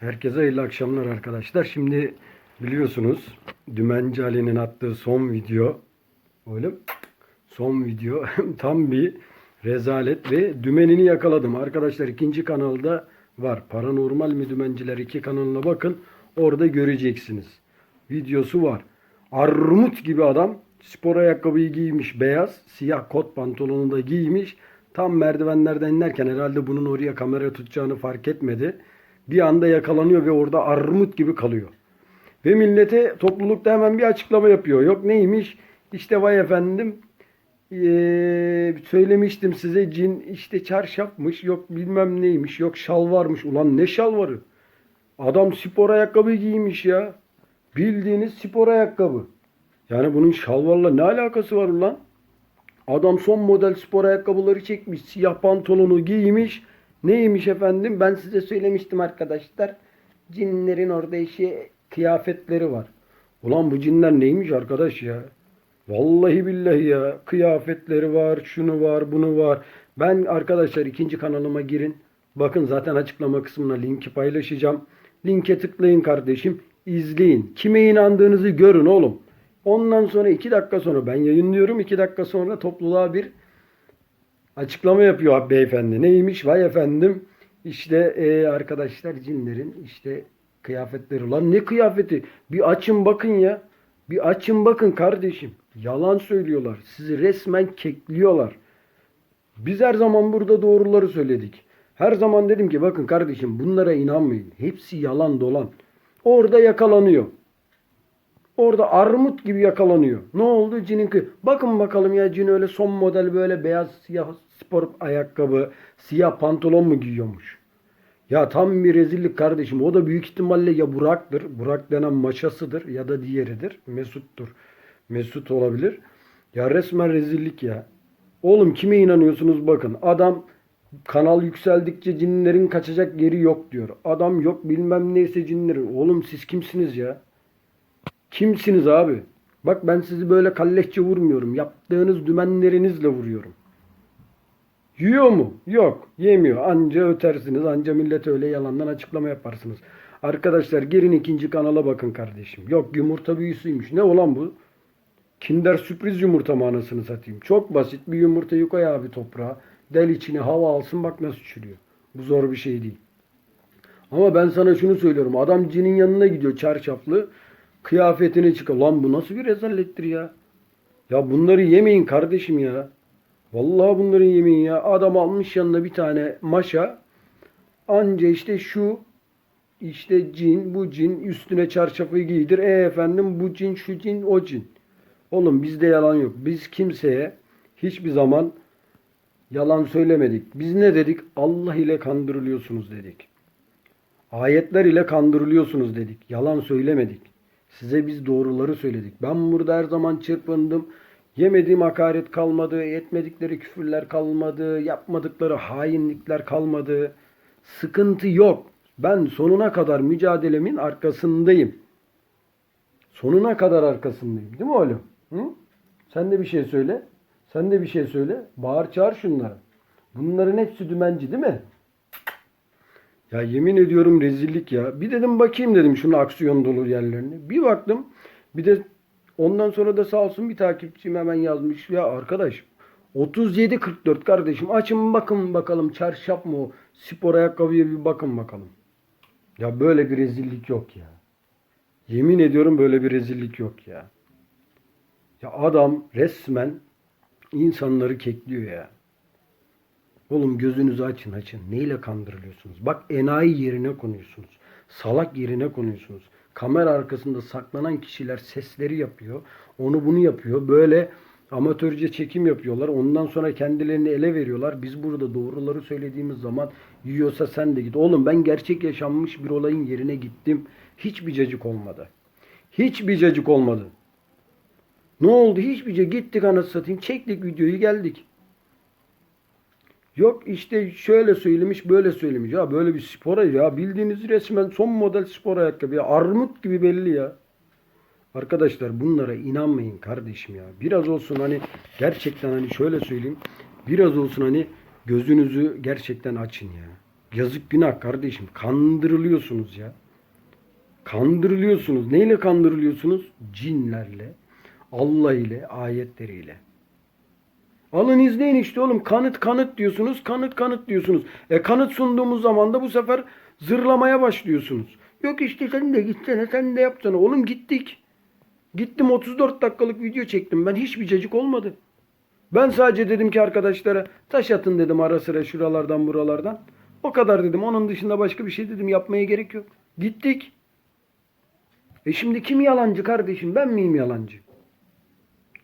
Herkese hayırlı akşamlar arkadaşlar. Şimdi biliyorsunuz Dümenci Ali'nin attığı son video mi? son video tam bir rezalet ve dümenini yakaladım. Arkadaşlar ikinci kanalda var. Paranormal mi Dümenciler iki kanalına bakın. Orada göreceksiniz. Videosu var. Armut gibi adam spor ayakkabıyı giymiş beyaz. Siyah kot pantolonunu da giymiş. Tam merdivenlerden inerken herhalde bunun oraya kamera tutacağını fark etmedi. Bir anda yakalanıyor ve orada armut gibi kalıyor. Ve millete toplulukta hemen bir açıklama yapıyor. Yok neymiş? İşte vay efendim eee, söylemiştim size cin işte çarşafmış yok bilmem neymiş yok şal varmış. Ulan ne şalvarı? Adam spor ayakkabı giymiş ya. Bildiğiniz spor ayakkabı. Yani bunun şalvarla ne alakası var ulan? Adam son model spor ayakkabıları çekmiş. Siyah pantolonu giymiş. Neymiş efendim? Ben size söylemiştim arkadaşlar. Cinlerin orada işi kıyafetleri var. Ulan bu cinler neymiş arkadaş ya? Vallahi billahi ya. Kıyafetleri var, şunu var, bunu var. Ben arkadaşlar ikinci kanalıma girin. Bakın zaten açıklama kısmına linki paylaşacağım. Linke tıklayın kardeşim. izleyin. Kime inandığınızı görün oğlum. Ondan sonra iki dakika sonra ben yayınlıyorum. iki dakika sonra topluluğa bir açıklama yapıyor beyefendi. Neymiş? Vay efendim işte e, arkadaşlar cinlerin işte kıyafetleri. Lan ne kıyafeti? Bir açın bakın ya. Bir açın bakın kardeşim. Yalan söylüyorlar. Sizi resmen kekliyorlar. Biz her zaman burada doğruları söyledik. Her zaman dedim ki bakın kardeşim bunlara inanmayın. Hepsi yalan dolan. Orada yakalanıyor. Orada armut gibi yakalanıyor. Ne oldu? Cinin kı- Bakın bakalım ya cin öyle son model böyle beyaz siyah spor ayakkabı, siyah pantolon mu giyiyormuş? Ya tam bir rezillik kardeşim. O da büyük ihtimalle ya Burak'tır. Burak denen maşasıdır ya da diğeridir. Mesut'tur. Mesut olabilir. Ya resmen rezillik ya. Oğlum kime inanıyorsunuz bakın. Adam kanal yükseldikçe cinlerin kaçacak yeri yok diyor. Adam yok bilmem neyse cinlerin. Oğlum siz kimsiniz ya? Kimsiniz abi? Bak ben sizi böyle kalleşçe vurmuyorum. Yaptığınız dümenlerinizle vuruyorum. Yiyor mu? Yok. Yemiyor. Anca ötersiniz. Anca millete öyle yalandan açıklama yaparsınız. Arkadaşlar girin ikinci kanala bakın kardeşim. Yok yumurta büyüsüymüş. Ne olan bu? Kinder sürpriz yumurta mı anasını satayım? Çok basit bir yumurtayı koy abi toprağa. Del içine hava alsın bak nasıl çürüyor. Bu zor bir şey değil. Ama ben sana şunu söylüyorum. Adam cinin yanına gidiyor çarşaflı. Kıyafetini çıkıyor. Lan bu nasıl bir rezalettir ya? Ya bunları yemeyin kardeşim ya. Vallahi bunları yemeyin ya. Adam almış yanına bir tane maşa. Anca işte şu işte cin bu cin üstüne çarşafı giydir. E efendim bu cin şu cin o cin. Oğlum bizde yalan yok. Biz kimseye hiçbir zaman yalan söylemedik. Biz ne dedik? Allah ile kandırılıyorsunuz dedik. Ayetler ile kandırılıyorsunuz dedik. Yalan söylemedik. Size biz doğruları söyledik. Ben burada her zaman çırpındım. Yemediğim hakaret kalmadı, etmedikleri küfürler kalmadı, yapmadıkları hainlikler kalmadı. Sıkıntı yok. Ben sonuna kadar mücadelemin arkasındayım. Sonuna kadar arkasındayım. Değil mi oğlum? Hı? Sen de bir şey söyle. Sen de bir şey söyle. Bağır çağır şunlara. Bunların hepsi dümenci değil mi? Ya yemin ediyorum rezillik ya. Bir dedim bakayım dedim şunun aksiyon dolu yerlerini. Bir baktım. Bir de ondan sonra da sağ olsun bir takipçim hemen yazmış. Ya arkadaş 37-44 kardeşim açın bakın bakalım çarşaf mı o? Spor ayakkabıya bir bakın bakalım. Ya böyle bir rezillik yok ya. Yemin ediyorum böyle bir rezillik yok ya. Ya adam resmen insanları kekliyor ya. Oğlum gözünüzü açın açın. Neyle kandırılıyorsunuz? Bak enayi yerine konuyorsunuz. Salak yerine konuyorsunuz. Kamera arkasında saklanan kişiler sesleri yapıyor. Onu bunu yapıyor. Böyle amatörce çekim yapıyorlar. Ondan sonra kendilerini ele veriyorlar. Biz burada doğruları söylediğimiz zaman yiyorsa sen de git. Oğlum ben gerçek yaşanmış bir olayın yerine gittim. Hiçbir cacık olmadı. Hiçbir cacık olmadı. Ne oldu? Hiçbir şey. Gittik anasını satayım. Çektik videoyu geldik. Yok işte şöyle söylemiş böyle söylemiş. Ya böyle bir spora ya bildiğiniz resmen son model spor ayakkabı. Ya armut gibi belli ya. Arkadaşlar bunlara inanmayın kardeşim ya. Biraz olsun hani gerçekten hani şöyle söyleyeyim. Biraz olsun hani gözünüzü gerçekten açın ya. Yazık günah kardeşim. Kandırılıyorsunuz ya. Kandırılıyorsunuz. Neyle kandırılıyorsunuz? Cinlerle, Allah ile, ayetleriyle. Alın izleyin işte oğlum. Kanıt kanıt diyorsunuz. Kanıt kanıt diyorsunuz. E kanıt sunduğumuz zaman da bu sefer zırlamaya başlıyorsunuz. Yok işte sen de gitsene sen de yapsana. Oğlum gittik. Gittim 34 dakikalık video çektim. Ben hiçbir cacık olmadı. Ben sadece dedim ki arkadaşlara taş atın dedim ara sıra şuralardan buralardan. O kadar dedim. Onun dışında başka bir şey dedim yapmaya gerek yok. Gittik. E şimdi kim yalancı kardeşim? Ben miyim yalancı?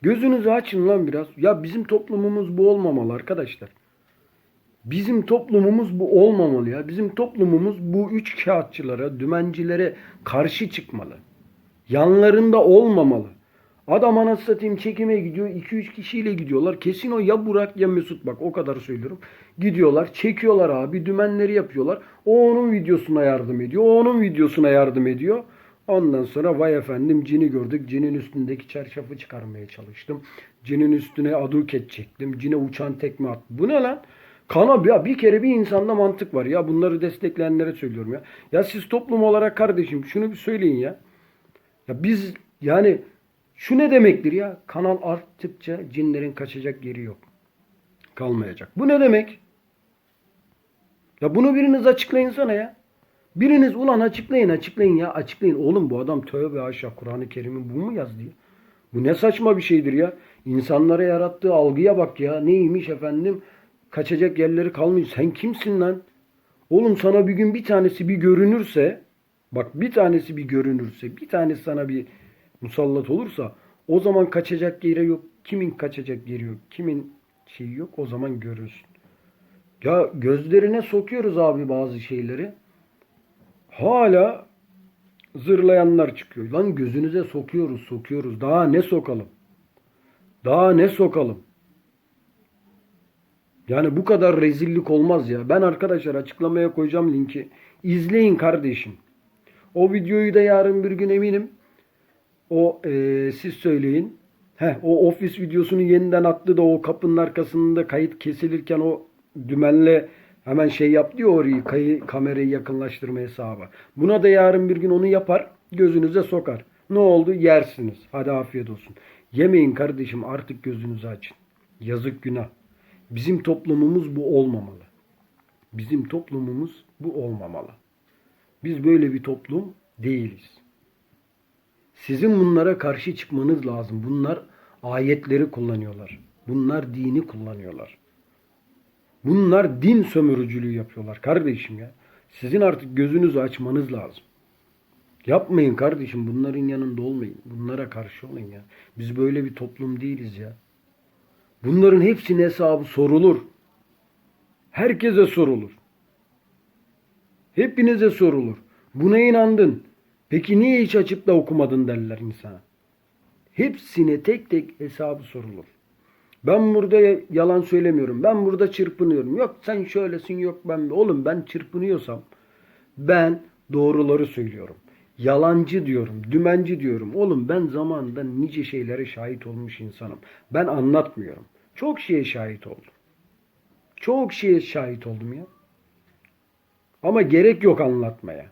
Gözünüzü açın lan biraz. Ya bizim toplumumuz bu olmamalı arkadaşlar. Bizim toplumumuz bu olmamalı ya. Bizim toplumumuz bu üç kağıtçılara, dümencilere karşı çıkmalı. Yanlarında olmamalı. Adam anasını satayım çekime gidiyor. 2-3 kişiyle gidiyorlar. Kesin o ya Burak ya Mesut bak o kadar söylüyorum. Gidiyorlar çekiyorlar abi dümenleri yapıyorlar. O onun videosuna yardım ediyor. O onun videosuna yardım ediyor. Ondan sonra vay efendim cini gördük. Cinin üstündeki çarşafı çıkarmaya çalıştım. Cinin üstüne aduket çektim. Cine uçan tekme attım. Bu ne lan? Kana ya bir kere bir insanda mantık var ya. Bunları destekleyenlere söylüyorum ya. Ya siz toplum olarak kardeşim şunu bir söyleyin ya. Ya biz yani şu ne demektir ya? Kanal arttıkça cinlerin kaçacak yeri yok. Kalmayacak. Bu ne demek? Ya bunu biriniz açıklayın sana ya. Biriniz ulan açıklayın açıklayın ya açıklayın. Oğlum bu adam tövbe aşağı Kur'an-ı Kerim'in bu mu yazdı ya? Bu ne saçma bir şeydir ya. İnsanlara yarattığı algıya bak ya. Neymiş efendim? Kaçacak yerleri kalmıyor. Sen kimsin lan? Oğlum sana bir gün bir tanesi bir görünürse bak bir tanesi bir görünürse bir tanesi sana bir musallat olursa o zaman kaçacak yeri yok. Kimin kaçacak yeri yok. Kimin şeyi yok o zaman görürsün. Ya gözlerine sokuyoruz abi bazı şeyleri. Hala zırlayanlar çıkıyor. Lan gözünüze sokuyoruz, sokuyoruz. Daha ne sokalım? Daha ne sokalım? Yani bu kadar rezillik olmaz ya. Ben arkadaşlar açıklamaya koyacağım linki. İzleyin kardeşim. O videoyu da yarın bir gün eminim. O eee, siz söyleyin. Heh, o ofis videosunu yeniden attı da o kapının arkasında kayıt kesilirken o dümenle hemen şey yaptı ya orayı kayı, kamerayı yakınlaştırma hesabı. Buna da yarın bir gün onu yapar gözünüze sokar. Ne oldu? Yersiniz. Hadi afiyet olsun. Yemeyin kardeşim artık gözünüzü açın. Yazık günah. Bizim toplumumuz bu olmamalı. Bizim toplumumuz bu olmamalı. Biz böyle bir toplum değiliz. Sizin bunlara karşı çıkmanız lazım. Bunlar ayetleri kullanıyorlar. Bunlar dini kullanıyorlar. Bunlar din sömürücülüğü yapıyorlar kardeşim ya. Sizin artık gözünüzü açmanız lazım. Yapmayın kardeşim bunların yanında olmayın. Bunlara karşı olun ya. Biz böyle bir toplum değiliz ya. Bunların hepsinin hesabı sorulur. Herkese sorulur. Hepinize sorulur. Buna inandın. Peki niye hiç açıp da okumadın derler insana. Hepsine tek tek hesabı sorulur. Ben burada yalan söylemiyorum. Ben burada çırpınıyorum. Yok sen şöylesin yok ben. Oğlum ben çırpınıyorsam ben doğruları söylüyorum. Yalancı diyorum, dümenci diyorum. Oğlum ben zamanında nice şeylere şahit olmuş insanım. Ben anlatmıyorum. Çok şeye şahit oldum. Çok şeye şahit oldum ya. Ama gerek yok anlatmaya.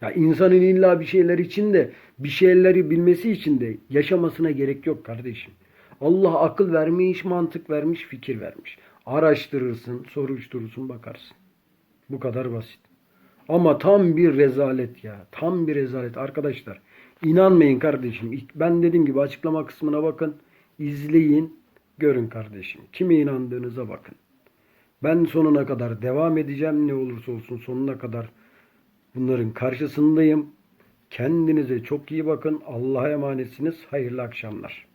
Ya insanın illa bir şeyler için de bir şeyleri bilmesi için de yaşamasına gerek yok kardeşim. Allah akıl vermiş, mantık vermiş, fikir vermiş. Araştırırsın, soruşturursun, bakarsın. Bu kadar basit. Ama tam bir rezalet ya. Tam bir rezalet arkadaşlar. İnanmayın kardeşim. Ben dediğim gibi açıklama kısmına bakın. izleyin, görün kardeşim. Kime inandığınıza bakın. Ben sonuna kadar devam edeceğim. Ne olursa olsun sonuna kadar bunların karşısındayım. Kendinize çok iyi bakın. Allah'a emanetsiniz. Hayırlı akşamlar.